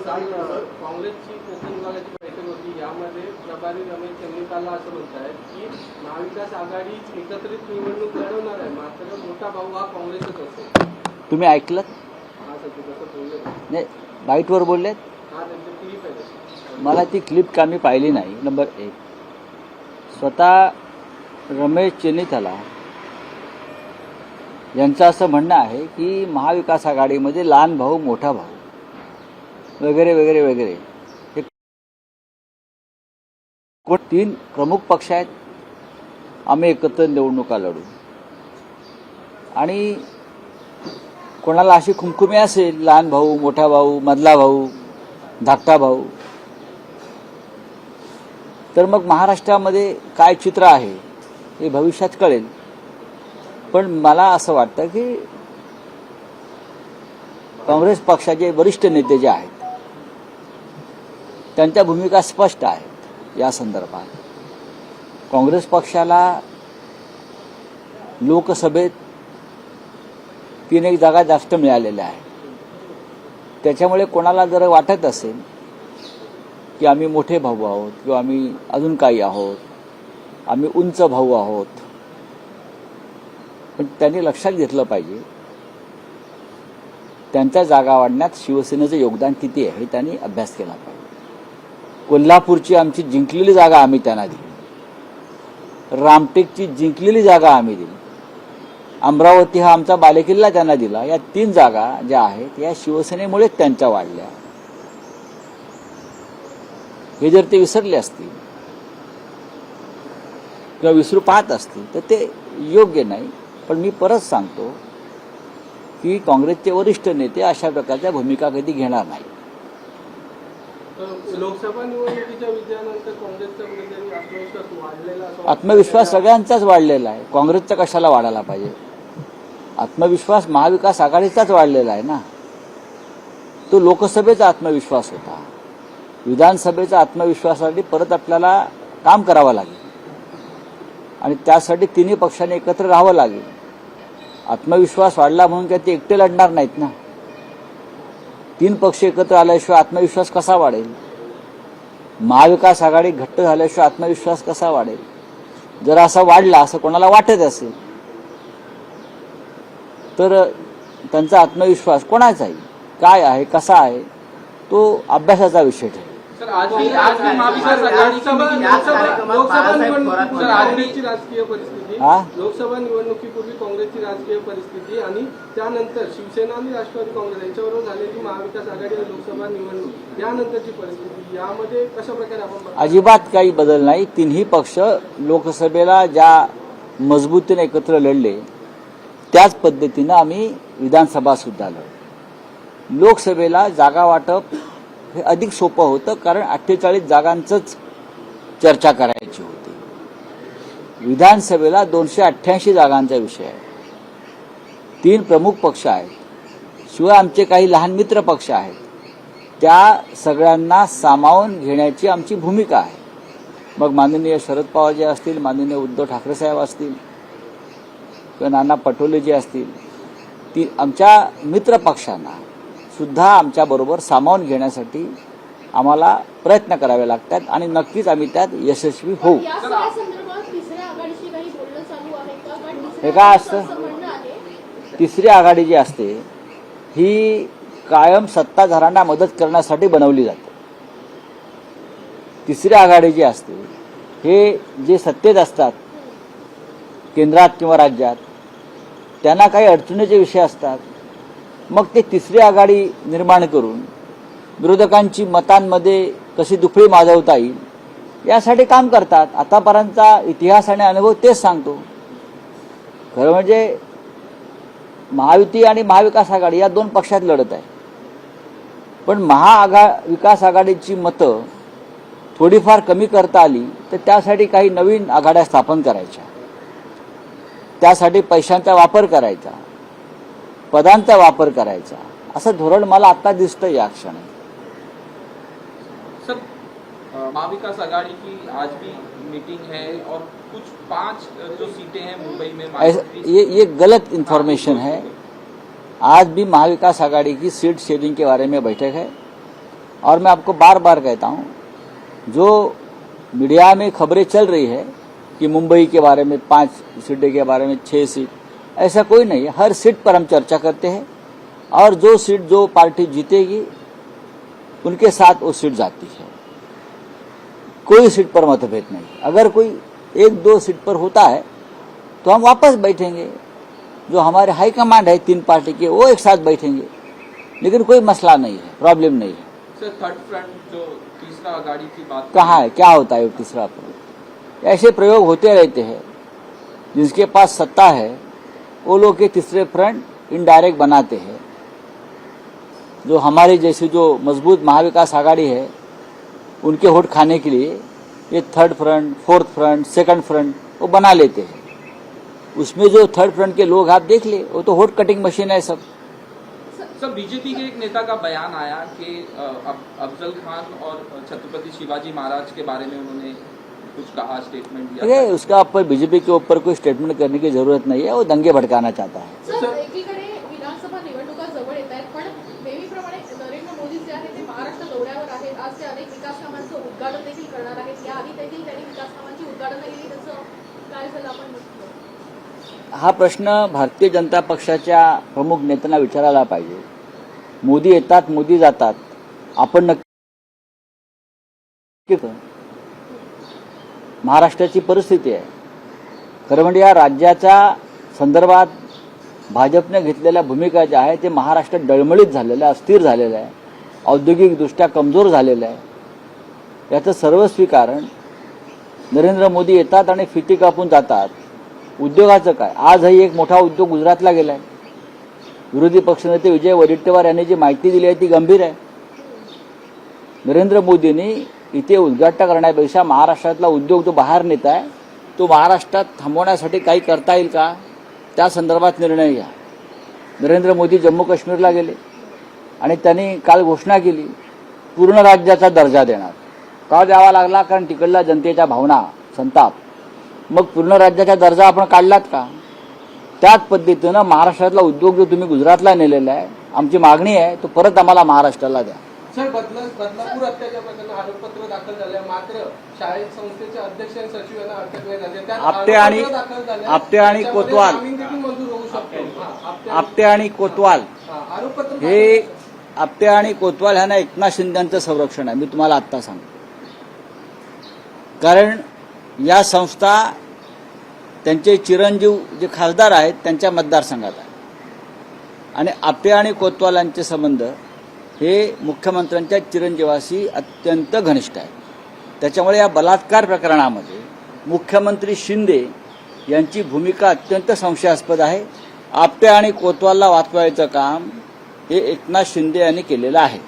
काँग्रेसची कोकण विभागाची बैठक होती. यामध्ये प्रभारी रमेश चंद्रिकाला असं म्हणत आहेत की महाविकास आघाडी एकत्रित निवडणूक लढवणार आहे मात्र मोठा भाऊ हा काँग्रेसच असेल. तुम्ही ऐकलं? बोलले. नाही बाईटवर आहे मला ती क्लिप का मी पाहिली नाही. नंबर एक. स्वतः रमेश चेनिथला यांचं असं म्हणणं आहे की महाविकास आघाडीमध्ये लहान भाऊ मोठा भाऊ. वगैरे वगैरे वगैरे. हे कोण? तीन प्रमुख पक्ष आहेत. आम्ही एकत्र निवडणुका लढू. आणि कोणाला अशी खुमखुमी असेल लहान भाऊ मोठा भाऊ मधला भाऊ धाकटा भाऊ तर मग महाराष्ट्रामध्ये काय चित्र आहे हे भविष्यात कळेल. पण मला असं वाटतं की काँग्रेस पक्षाचे वरिष्ठ नेते जे आहेत त्यांच्या भूमिका स्पष्ट आहेत या संदर्भात. काँग्रेस पक्षाला लोकसभेत तीन एक जागा जास्त मिळालेल्या आहेत. त्याच्यामुळे कोणाला जर वाटत असेल की आम्ही मोठे भाऊ आहोत किंवा आम्ही अजून काही आहोत आम्ही उंच भाऊ आहोत पण त्यांनी लक्षात घेतलं पाहिजे त्यांच्या जागा वाढण्यात शिवसेनेचं योगदान किती आहे हे त्यांनी अभ्यास केला पाहिजे. कोल्हापूरची आमची जिंकलेली जागा आम्ही त्यांना दिली. रामटेकची जिंकलेली जागा आम्ही दिली. अमरावती हा आमचा बालेकिल्ला त्यांना दिला. या तीन जागा ज्या आहेत या शिवसेनेमुळेच त्यांच्या वाढल्या. हे जर ते विसरले असतील किंवा विसरू पाहत असतील तर ते योग्य नाही. पण मी परत सांगतो की काँग्रेसचे वरिष्ठ नेते अशा प्रकारच्या भूमिका कधी घेणार नाही लोकसभा निवडणुकीच्या विजयानंतर काँग्रेसचा आत्मविश्वास वाढलेला आत्मविश्वास सगळ्यांचाच वाढलेला आहे. काँग्रेसचा कशाला वाढायला पाहिजे? आत्मविश्वास महाविकास आघाडीचाच वाढलेला आहे ना? तो लोकसभेचा आत्मविश्वास होता. विधानसभेचा आत्मविश्वासासाठी परत आपल्याला काम करावं लागेल. आणि त्यासाठी तिन्ही पक्षांनी एकत्र राहावं लागेल. आत्मविश्वास वाढला म्हणून काय ते एकटे लढणार नाहीत ना? तीन पक्ष एकत्र आल्याशिवाय आत्मविश्वास कसा वाढेल? महाविकास आघाडी घट्ट झाल्याशिवाय आत्मविश्वास कसा वाढेल? जर असा वाढला असं कोणाला वाटत असेल? तर त्यांचा आत्मविश्वास कोणाचा आहे काय आहे कसा आहे तो अभ्यासाचा विषय ठरेल. सर आज आज महाविकास आघाडीची लोकसभा निवडणुकीपूर्वी काँग्रेसची राजकीय परिस्थिती? लोकसभा निवडणुकीपूर्वी काँग्रेसची राजकीय परिस्थिती आणि त्यानंतर शिवसेना आणि राष्ट्रवादी काँग्रेस झालेली महाविकास आघाडी आणि लोकसभा निवडणूक यानंतरची परिस्थिती यामध्ये कशा प्रकारे आपण? अजिबात काही बदल नाही तिन्ही पक्ष लोकसभेला ज्या मजबूतीने एकत्र लढले त्याच पद्धतीनं आम्ही विधानसभा सुद्धा लढलो लोकसभेला जागा वाटप हे अधिक सोपं होतं कारण अठ्ठेचाळीस जागांचंच चर्चा करायची होती. विधानसभेला दोनशे अठ्ठ्याऐंशी जागांचा विषय आहे. तीन प्रमुख पक्ष आहेत. शिवाय आमचे काही लहान मित्र पक्ष आहेत. त्या सगळ्यांना सामावून घेण्याची आमची भूमिका आहे. मग माननीय शरद पवार जे असतील माननीय उद्धव ठाकरे साहेब असतील किंवा नाना पटोले जे असतील ती आमच्या मित्र पक्षांना सुद्धा आमच्याबरोबर सामावून घेण्यासाठी आम्हाला प्रयत्न करावे लागतात आणि नक्कीच आम्ही त्यात यशस्वी होऊ. हे काय असतं? तिसरी आघाडी जी असते ही कायम सत्ताधाऱ्यांना मदत करण्यासाठी बनवली जाते. तिसरी आघाडी जी असते हे जे सत्तेत असतात केंद्रात किंवा राज्यात त्यांना काही अडचणीचे विषय असतात मग ते तिसरी आघाडी निर्माण करून विरोधकांची मतांमध्ये कशी दुफळी माजवता येईल यासाठी काम करतात. आतापर्यंतचा इतिहास आणि अनुभव तेच सांगतो. खरं म्हणजे महायुती आणि महाविकास आघाडी या दोन पक्षात लढत आहे. पण महाआघा विकास आघाडीची मतं थोडीफार कमी करता आली तर त्यासाठी काही नवीन आघाड्या स्थापन करायच्या. त्यासाठी पैशांचा वापर करायचा. पदांचा वापर करायचा. असं धोरण मला आता दिसतं या क्षणी. सर महाविकास आघाड़ी की आज भी मीटिंग है और कुछ पाँच जो सीटें हैं मुंबई में ये ये गलत इन्फॉर्मेशन है। आज भी महाविकास आघाड़ी की सीट शेयरिंग के बारे में बैठक है। और मैं आपको बार बार कहता हूँ जो मीडिया में खबरें चल रही है कि मुंबई के बारे में पाँच सीटें के बारे में छह सीट ऐसा कोई नहीं है हर सीट पर हम चर्चा करते हैं और जो सीट जो पार्टी जीतेगी उनके साथ वो सीट जाती है। कोई सीट पर मतभेद नहीं। अगर कोई एक दो सीट पर होता है तो हम वापस बैठेंगे। जो हमारे हाईकमांड है तीन पार्टी के वो एक साथ बैठेंगे। लेकिन कोई मसला नहीं है प्रॉब्लम नहीं है। सर थर्ड फ्रंट जो तीसरा आघाड़ी की बात कहाँ है? क्या होता है वो तीसरा प्रयोग ऐसे प्रयोग होते रहते हैं। जिसके पास सत्ता है वो लोग के तीसरे फ्रंट इनडायरेक्ट बनाते हैं। जो हमारे जैसी जो मज़बूत महाविकास आघाड़ी है, उनके वोट खाने के लिए ये third front fourth front second front वो बना लेते हैं। उसमें जो थर्ड फ्रंट के लोग आप देख ले, वो तो वोट कटिंग मशीन है सब। सर बीजेपी के एक नेता का बयान आया कि अफजल खान और छत्रपति शिवाजी महाराज के बारे में उन्होंने कुछ कहा स्टेटमेंट दिया ये उसका ऊपर बीजेपी के ऊपर कोई स्टेटमेंट करने की जरूरत नहीं है वो दंगे भड़काना चाहता है। सर एकीकडे विधानसभा निवडणुका जवळ येत आहेत पण नेहमीप्रमाणे नरेंद्र मोदी जे आहेत ते महाराष्ट्र दौऱ्यावर आहेत. आज ते अनेक विकास कामांचं उद्घाटन देखील करणार आहेत. याआधी देखील त्यांनी विकास कामांची उद्घाटन केली. त्याचं काय झालं आपण बघतो हा प्रश्न भारतीय जनता पक्षाच्या प्रमुख नेत्यांना विचारायला पाहिजे. मोदी येतात मोदी जातात. आपण नक्की महाराष्ट्राची परिस्थिती आहे. खरं म्हणजे या राज्याच्या संदर्भात भाजपने घेतलेल्या भूमिका ज्या आहे ते महाराष्ट्र डळमळीत झालेलं आहे अस्थिर झालेलं आहे औद्योगिकदृष्ट्या कमजोर झालेलं आहे याचं सर्वस्वी कारण नरेंद्र मोदी येतात आणि फिती कापून जातात. उद्योगाचं काय? आजही एक मोठा उद्योग गुजरातला गेला आहे विरोधी पक्षनेते विजय वडेट्टीवार यांनी जी माहिती दिली आहे ती गंभीर आहे. नरेंद्र मोदींनी इथे उद्घाटन करण्यापेक्षा महाराष्ट्रातला उद्योग जो बाहेर नेत आहे तो महाराष्ट्रात थांबवण्यासाठी काही करता येईल का? त्या संदर्भात निर्णय घ्या. नरेंद्र मोदी जम्मू काश्मीरला गेले आणि त्यांनी काल घोषणा केली पूर्ण राज्याचा दर्जा देणार. का द्यावा लागला? कारण तिकडल्या जनतेच्या भावना संताप. मग पूर्ण राज्याचा दर्जा आपण काढलात का? त्याच पद्धतीनं महाराष्ट्रातला उद्योग जो तुम्ही गुजरातला नेलेला आहे आमची मागणी आहे तो परत आम्हाला महाराष्ट्राला द्या. सर बदला बदलापूर हत्याच्या प्रकरणी आरोपपत्र दाखल झाले मात्र शाळेत संस्थेचे अध्यक्ष आणि सचिव यांना अटक नाही झाली आपटे आणि-. आपटे आणि कोतवाल. जामीन देखील मंजूर होऊ शकतो. आपटे आणि- कोतवाल. हा, आरोपपत्र हे. आपटे आणि कोतवाल ह्यांना एकनाथ शिंदेचं संरक्षण आहे. मी तुम्हाला आत्ता सांगतो. कारण या संस्था त्यांचे चिरंजीव जे खासदार आहेत त्यांच्या मतदारसंघात आहे. आणि आपटे आणि कोतवाल यांचे संबंध हे मुख्यमंत्र्यांच्या चिरंजीवाशी अत्यंत घनिष्ठ आहे त्याच्यामुळे या बलात्कार प्रकरणामध्ये मुख्यमंत्री शिंदे यांची भूमिका अत्यंत संशयास्पद आहे. आपटे आणि कोतवालला वाचवायचं काम हे एकनाथ शिंदे यांनी केलेलं आहे.